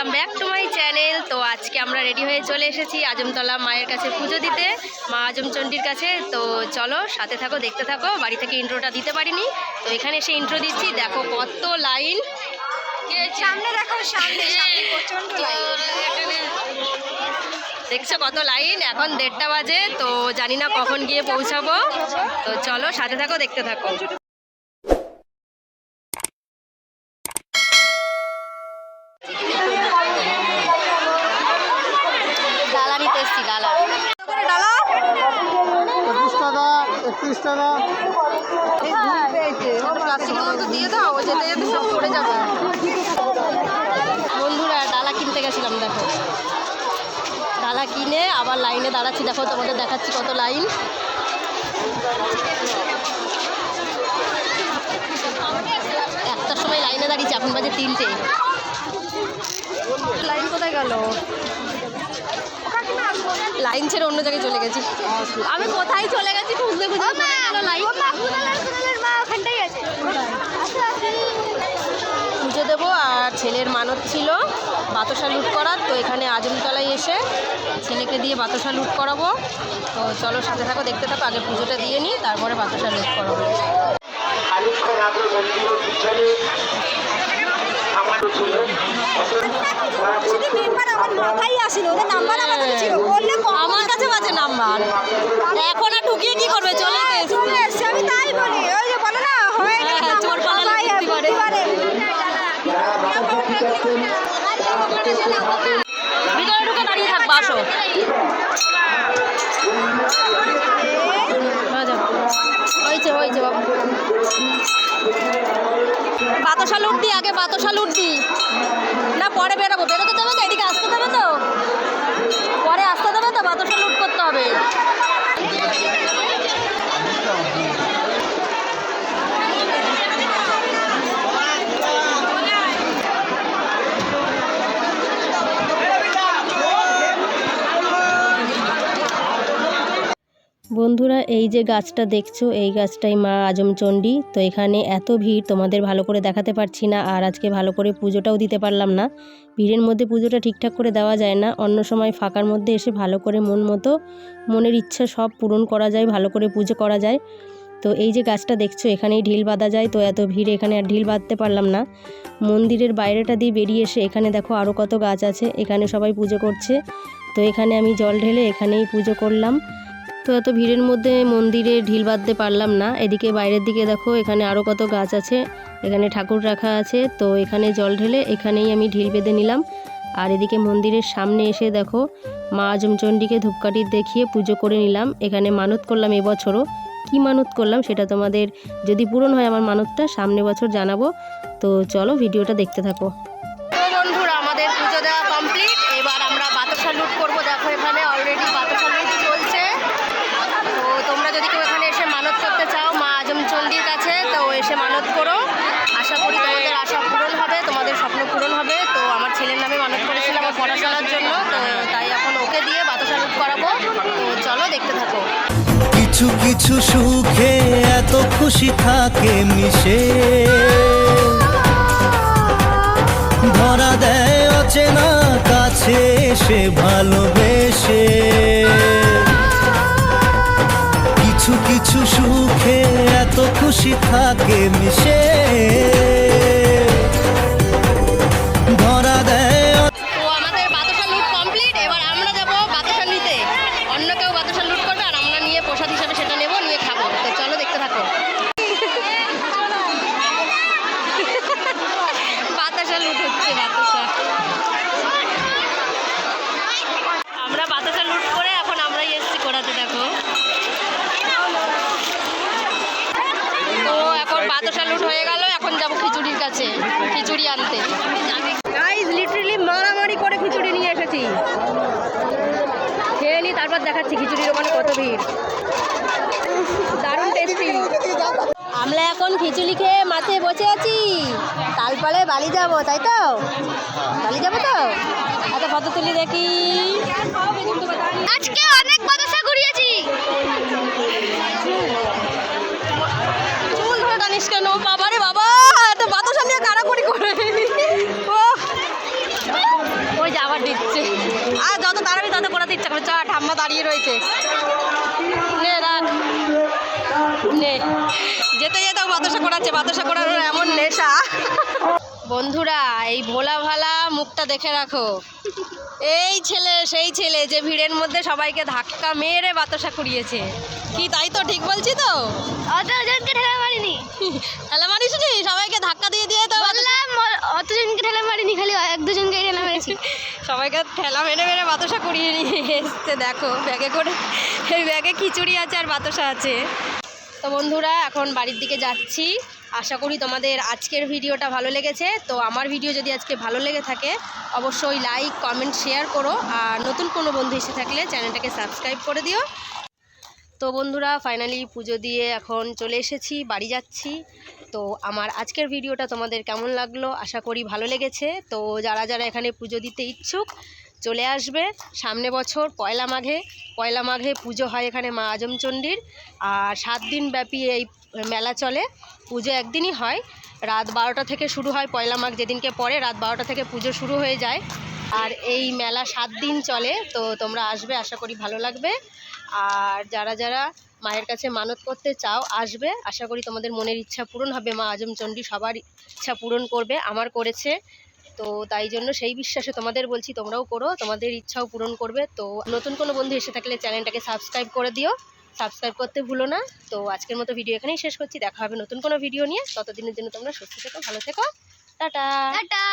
Welcome back to my channel তো আজকে আমরা রেডি হয়ে চলে এসেছি আজমতলা মায়ের কাছে পুজো দিতে মা আজমচণ্ডীর কাছে। তো চলো সাথে থাকো দেখতে থাকো। বাড়ি থেকে ইন্ট্রোটা দিতে পারিনি। তো এখানে এসে ইন্ট্রো দিচ্ছি। দেখো কত লাইন সামনে দেখো সামনে প্রচণ্ড দেখছ কত লাইন এখন দেড়টা বাজে তো জানি না কখন গিয়ে পৌঁছাবো। তো চলো সাথে থাকো দেখতে থাকো ডালা নিতে এসছি ডালা ডালা পঁচিশ টাকা একত্রিশ টাকা প্লাস্টিকের মতো দিয়ে দাও যেতে যেতে সব পড়ে যাবে বন্ধুরা ডালা কিনতে গেছিলাম দেখো। ডালা কিনে আবার লাইনে দাঁড়াচ্ছি দেখো তোমাদের দেখাচ্ছি কত লাইন। একটার সময় লাইনে দাঁড়িয়েছি এখন বাজে তিনটে। লাইন কোথায় গেল? লাইন ছেড়ে অন্য জায়গায় চলে গেছি। আমি কোথায় চলে গেছি খুঁজতে খুঁজতে গেল লাইন। পুজো দেবো আর ছেলের মানত ছিল বাতাসা লুট করার তো এখানে আজমতলায় এসে ছেলেকে দিয়ে বাতাসা লুট করাবো। তো চলো সাথে থাকো দেখতে থাকো আগে পুজোটা দিয়ে নিই তারপরে বাতাসা লুট করাবো। আমার মাথায় আসেনি ওদের নাম্বার আমার কাছে ছিল বললে কম আমার কাছে আছে নাম্বার এখন কি করবে? চলে এসেছি। আমি তাই বলি। ওই যে বলে না হয়ে হ্যাঁ, গেছে হ্যাঁ, চোর পালালে বুদ্ধি বাড়ে। ভিতরে ঢুকে দাঁড়িয়ে থাকব আসো। হয়েছে হয়েছে বাবু। বাতাসা লুট দি আগে বাতাসা লুট দি। না পরে বেরোবো। বেরোতে দেবে তো এদিকে আসতে দেবে তো পরে আসতে দেবে তো বাতাসা লুট করতে হবে বন্ধুরা, এই যে গাছটা দেখছ, এই গাছটাই মা আজমচণ্ডী। তো এখানে এত ভিড়, তোমাদের ভালো করে দেখাতে পারছি না, আর আজকে ভালো করে পুজোটাও দিতে পারলাম না। ভিড়ের মধ্যে পুজোটা ঠিকঠাক করে দেওয়া যায় না, অন্য সময় ফাঁকার মধ্যে এসে ভালো করে মন মতো, মনের ইচ্ছা সব পূরণ করা যায়, ভালো করে পুজো করা যায়। তো এই যে গাছটা দেখছ, এখানেই ঢিল বাঁধা যায়, তো এত ভিড় এখানে আর ঢিল বাঁধতে পারলাম না। মন্দিরের বাইরেটা দিয়ে বেরিয়ে এসে এখানে দেখো আরও কত গাছ আছে, এখানে সবাই পুজো করছে। তো এখানে আমি জল ঢেলে এখানেই পুজো করলাম। তো এত ভিড়ের মধ্যে মন্দিরে ঢিল বাঁধতে পারলাম না। এদিকে বাইরের দিকে দেখো, এখানে আরও কত গাছ আছে। এখানে ঠাকুর রাখা আছে। তো এখানে জল ঢেলে এখানেই আমি ঢিল বেঁধে নিলাম। আর এদিকে মন্দিরের সামনে এসে দেখো, মা আজমচণ্ডীকে ধূপকাঠি দেখিয়ে পুজো করে নিলাম। এখানে মানত করলাম এবছরও। কি মানত করলাম সেটা তোমাদের যদি পূরণ হয় আমার মানতটা, সামনে বছর জানাব। তো চলো ভিডিওটা দেখতে থাকো তো বন্ধুরা আমাদের পুজো দেওয়া কমপ্লিট এবার আমরা বাতাসা লুট করব দেখো এখানে অলরেডি বাতাসা লুট চলছে তো তোমরা যদি কেউ এখানে এসে মানত করতে চাও মা আজমচণ্ডীর কাছে তো এসে মানত করো আশা করি তোমাদের আশা পূরণ হবে তোমাদের স্বপ্ন পূরণ হবে তো আমার ছেলের নামে মানত জন্য তাই এখন ওকে দিয়ে করাবো। তো চলো দেখতে থাকো। কিছু কিছু সুখে এত খুশি থাকে মিশে। ধরা দেয় অচেনা কাছে সে ভালোবেসে। কিছু কিছু সুখে এত খুশি থাকে মিশে। আমরা লুট করে এখন আমরাই দেখো। এখন লুট হয়ে গেল, এখন যাব খিচুড়ির কাছে, খিচুড়ি আনতে। মারামারি করে খিচুড়ি নিয়ে এসেছি। খেয়ে নি, তারপর দেখাচ্ছি খিচুড়ির ওখানে কত ভিড়। এখন খিচুড়ি খেয়ে মাঠে বসে আছি। তারপরে বালি যাব তাই তো? বালি যাব তো? একটা ফটো তুলি দেখি। আজকে অনেক বাতাসা ঘুরিয়েছি। চুল ধরে টানিস কেন? বাবা রে বাবা এত বাতাসা নিয়ে কারাকড়ি করে। ও আর যত তাড়াবি তত করাতে ইচ্ছা করে চা ঠাম্মা দাঁড়িয়ে রয়েছে। নে রাখ। যেতে যেতেও বাতাসা করাচ্ছে বাতাসা করানোর এমন নেশা। বন্ধুরা এই ভোলা ভালা মুখটা দেখে রাখো। এই ছেলে সেই ছেলে যে ভিড়ের মধ্যে সবাইকে ধাক্কা মেরে বাতাসা করিয়েছে কি তাই তো ঠিক বলছি তো? অতজনকে ঠেলা মারিনি। তাহলে মানিস নি? সবাইকে ধাক্কা দিয়ে দিয়ে তো অতজনকে ঠেলা মারিনি খালি এক দুজনকে ঠেলা মেরেছি। সবাইকে ঠেলা মেরে মেরে বাতাসা করিয়ে নিয়ে এসছে দেখো ব্যাগে করে এই ব্যাগে খিচুড়ি আছে আর বাতাসা আছে। তো বন্ধুরা, এখন বাড়ির দিকে যাচ্ছি। আশা করি তোমাদের আজকের ভিডিওটা ভালো লেগেছে। তো আমার ভিডিও যদি আজকে ভালো লেগে থাকে, অবশ্যই লাইক কমেন্ট শেয়ার করো। আর নতুন কোনো বন্ধু এসে থাকলে চ্যানেলটাকে সাবস্ক্রাইব করে দিও। তো বন্ধুরা ফাইনালি পুজো দিয়ে এখন চলে এসেছি, বাড়ি যাচ্ছি। তো আমার আজকের ভিডিওটা তোমাদের কেমন লাগল? আশা করি ভালো লেগেছে। তো যারা যারা এখানে পুজো দিতে ইচ্ছুক চলে আসবে। সামনে বছর পয়লা মাঘে পয়লা মাঘে পুজো হয় এখানে মা আজমচণ্ডীর। আর সাত দিন ব্যাপী এই মেলা চলে। পুজো একদিনই হয়। রাত বারোটা থেকে শুরু হয় পয়লা মাঘ যেদিনকে পরে রাত বারোটা থেকে পুজো শুরু হয়ে যায়। আর এই মেলা সাত দিন চলে, তো তোমরা আসবে, আশা করি ভালো লাগবে। আর যারা যারা মায়ের কাছে মানত করতে চাও, আসবে। আশা করি তোমাদের মনের ইচ্ছা পূরণ হবে। মা আজমচণ্ডী সবার ইচ্ছা পূরণ করবে। আমার করেছে। তো তাই জন্য সেই বিশ্বাসে তোমাদের বলছি, তোমরাও করো, তোমাদের ইচ্ছাও পূরণ করবে। তো নতুন কোনো বন্ধু এসে থাকলে চ্যানেলটাকে সাবস্ক্রাইব করে দিও। সাবস্ক্রাইব করতে ভুলো না। তো আজকের মতো ভিডিও এখানেই শেষ করছি। দেখা হবে নতুন কোনো ভিডিও নিয়ে। ততদিনের জন্য তোমরা সুস্থ থেকো, ভালো থেকো। টাটা। টাটা।